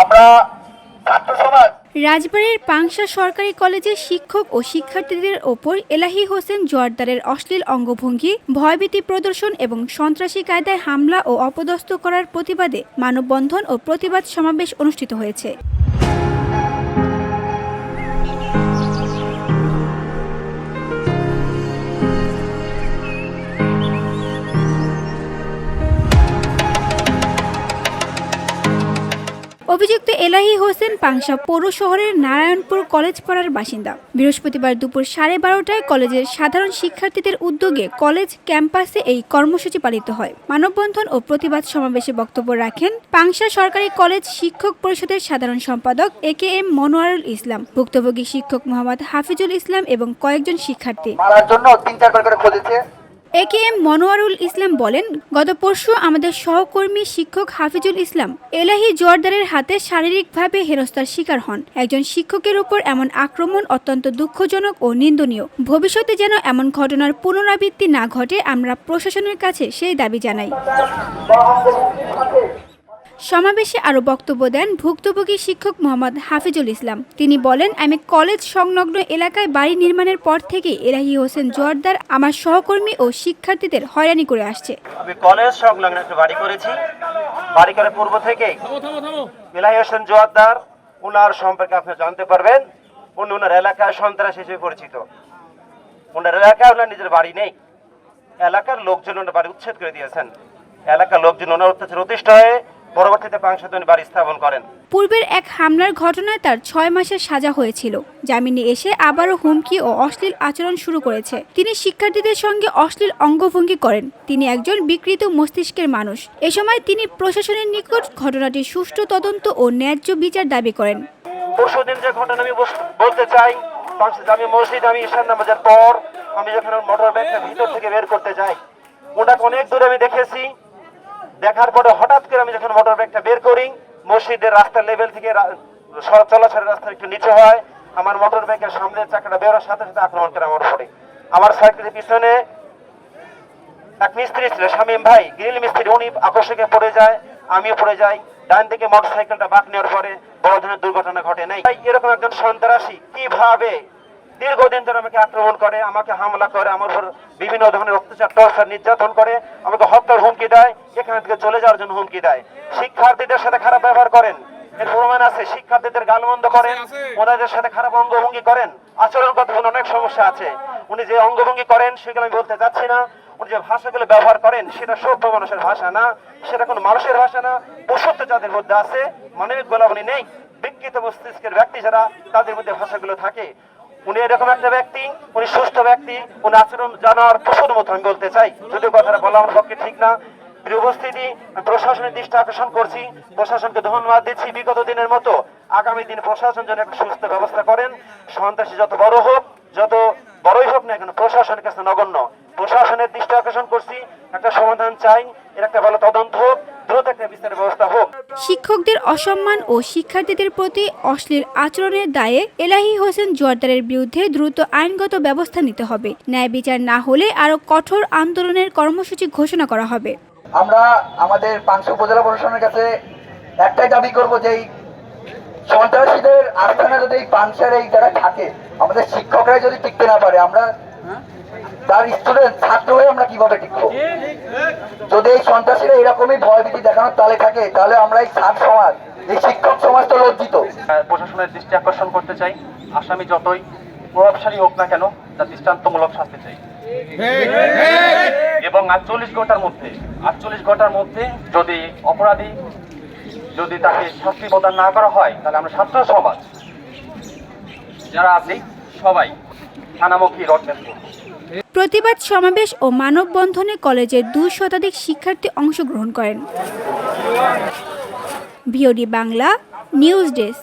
আমরা ছাত্র সমাজ। রাজবাড়ীর পাংশা সরকারি কলেজের শিক্ষক ও শিক্ষার্থীদের ওপর এলাহি হোসেন জোয়ারদারের অশ্লীল অঙ্গভঙ্গি, ভয়ভীতি প্রদর্শন এবং সন্ত্রাসী কায়দায় হামলা ও অপদস্থ করার প্রতিবাদে মানববন্ধন ও প্রতিবাদ সমাবেশ অনুষ্ঠিত হয়েছে। অভিযুক্ত এলাহি হোসেন পাংশা পৌর শহরের নারায়ণপুর কলেজ পাড়ার বাসিন্দা। বৃহস্পতিবার দুপুর সাড়ে বারোটায় কলেজের সাধারণ শিক্ষার্থীদের উদ্যোগে কলেজ ক্যাম্পাসে এই কর্মসূচি পালিত হয়। মানববন্ধন ও প্রতিবাদ সমাবেশে বক্তব্য রাখেন পাংশা সরকারি কলেজ শিক্ষক পরিষদের সাধারণ সম্পাদক এ কে এম মনোয়ারুল ইসলাম, ভুক্তভোগী শিক্ষক মোহাম্মদ হাফিজুল ইসলাম এবং কয়েকজন শিক্ষার্থী। জন্য তিন করে খুঁজেছে এ কে এম মনোয়ারুল ইসলাম বলেন, গত পরশু আমাদের সহকর্মী শিক্ষক হাফিজুল ইসলাম এলাহি জোয়ারদারের হাতে শারীরিকভাবে হেনস্থার শিকার হন। একজন শিক্ষকের উপর এমন আক্রমণ অত্যন্ত দুঃখজনক ও নিন্দনীয়। ভবিষ্যতে যেন এমন ঘটনার পুনরাবৃত্তি না ঘটে, আমরা প্রশাসনের কাছে সেই দাবি জানাই। সমাবেশে আরও বক্তব্য দেন ভুক্তভোগী শিক্ষক মোহাম্মদ হাফিজুল ইসলাম। তিনি বলেন আমি কলেজ সংলগ্ন এলাকায় বাড়ি নির্মাণের পর থেকে এলাহি হোসেন জোয়ারদার আমার সহকর্মী ও শিক্ষার্থীদের হয়রানি করে আসছে। আমি কলেজ সংলগ্ন একটা বাড়ি করেছি। বাড়ি করে পূর্ব থেকে মিলাই হোসেন জোয়ারদার ওনার সম্পর্কে আপনি জানতে পারবেন। উনি ওনার এলাকায় সন্ত্রাস হিসেবে পরিচিত। ওনার এলাকায় ওনার নিজের বাড়ি নেই। এলাকার লোকজন ওনার বাড়ি উচ্ছেদ করে দিয়েছেন। এলাকার লোকজন ওনার অত্যাচার অতিষ্ঠ হয়ে পরবর্তীতে পাংশাতে বাড়ি স্থাপন করেন। পূর্বের এক হামলার ঘটনায় তার ছয় মাসের সাজা হয়েছিল। জামিনে এসে আবারও হুমকি ও অশ্লীল আচরণ শুরু করেছে। তিনি শিক্ষার্থীদের সঙ্গে অশ্লীল অঙ্গভঙ্গি করেন। তিনি একজন বিকৃত মস্তিষ্কের মানুষ। এ সময় তিনি প্রশাসনের নিকট ঘটনাটির সুষ্ঠু তদন্ত ও ন্যায্য বিচার দাবি করেন। পরশুদিন যে ঘটনা আমি বলতে চাই জামি মসজিদ আমি ঈশান নামাজের পর আমি যখন মোটর ব্যাগটা ভিতর থেকে বের করতে যাই ওটাকে অনেক দূরে আমি দেখেছি। দেখার পরে হঠাৎ করে আমি যখন মোটর ব্যাগটা বের করি, মসজিদের রাস্তার লেভেল থেকে চলাচলের রাস্তা একটু নিচু হয়, আমার মোটর ব্যাগের সামনের চাকাটা বেরোর সাথে সাথে আক্রমণ করে আমার উপরে। আমার সাইকেলের পিছনে এক মিস্ত্রি ছিল, শামীম ভাই গ্রিল মিস্ত্রি, উনি আকস্মিকে পড়ে যায় আমিও পড়ে যাই। ডান দিকে মোটর সাইকেলটা বাঁক নেওয়ার পরে বড় ধরনের দুর্ঘটনা ঘটে নাই। এরকম একজন সন্ত্রাসী কীভাবে দীর্ঘদিন ধরে আমাকে আক্রমণ করে আমাকে হামলা করে আমার উপর বিভিন্ন ধরনের অত্যাচার টর্চার নির্যাতন করে আমাকে হত্যার হুমকি দেয় এখান থেকে চলে যাওয়ার জন্য হুমকি দেয়। শিক্ষার্থীদের সাথে খারাপ ব্যবহার করেন এর প্রমাণ আছে শিক্ষার্থীদের গালমন্দ করেন ওনাদের সাথে খারাপ অঙ্গভঙ্গি করেন আচরণগত অনেক সমস্যা আছে। উনি যে অঙ্গভঙ্গি করেন সেগুলো আমি বলতে চাচ্ছি না। উনি যে ভাষাগুলো ব্যবহার করেন সেটা সভ্য মানুষের ভাষা না সেটা কোনো মানুষের ভাষা না পশুত্ব যাদের মধ্যে আছে মানবিক গোলাগুলি নেই। বিকৃত মস্তিষ্কের ব্যক্তি যারা তাদের মধ্যে ভাষাগুলো থাকে। উনি এরকম একটা ব্যক্তি, উনি সুস্থ ব্যক্তি, উনি আচরণ জানার পশুর মতো আমি বলতে চাই। যদিও কথাটা বলা আমার পক্ষে ঠিক না। উপস্থিতি প্রশাসনের দৃষ্টি আকর্ষণ করছি। প্রশাসনকে ধন্যবাদ দিচ্ছি। বিগত দিনের মতো আগামী দিন প্রশাসন যেন একটা সুস্থ ব্যবস্থা করেন। সন্ত্রাসী যত বড় হোক, যত বড়ই হোক না কেন, প্রশাসনের কাছে নগণ্য। প্রশাসনের দৃষ্টি আকর্ষণ করছি। একটা সমাধান চাই। এর একটা ভালো তদন্ত হোক। দ্রুত একটা বিস্তারের ব্যবস্থা হোক। শিক্ষকদের অসম্মান ও শিক্ষার্থীদের প্রতি অশ্লীল আচরণের দায়ে এলাহি হোসেন জোয়ারদারের বিরুদ্ধে দ্রুত আইনগত ব্যবস্থা নিতে হবে। ন্যায় বিচার না হলে আরও কঠোর আন্দোলনের কর্মসূচি ঘোষণা করা হবে। আমরা আমাদের পাংশা উপজেলা প্রশাসনের কাছে একটাই দাবি করব যে সন্ত্রাসীদের আস্থানা যদি এই এই জায়গায় থাকে, আমাদের শিক্ষকরাই যদি টিকতে না পারে, আমরা তার স্টুডেন্ট ছাত্র হয়ে আমরা কীভাবে টিকবো যদি এই সন্ত্রাসীরা এরকমই ভয়ভীতি দেখানোর তালে থাকে তাহলে আমরা এই ছাত্র সমাজ এই শিক্ষক সমাজ তো লজ্জিত। প্রশাসনের দৃষ্টি আকর্ষণ করতে চাই আসামি যতই প্রভাবশালী হোক না কেন তার দৃষ্টান্তমূলক শাস্তি চাই। এবং আটচল্লিশ ঘণ্টার মধ্যে আটচল্লিশ ঘণ্টার মধ্যে যদি অপরাধী যদি তাকে শাস্তি প্রদান না করা হয় তাহলে আমরা ছাত্র সমাজ যারা আছি সবাই থানামুখী রডম্যাপ করব প্রতিবাদ সমাবেশ ও মানববন্ধনে কলেজের দুই শতাধিক শিক্ষার্থী অংশগ্রহণ করেন। BOD Bangla news desk.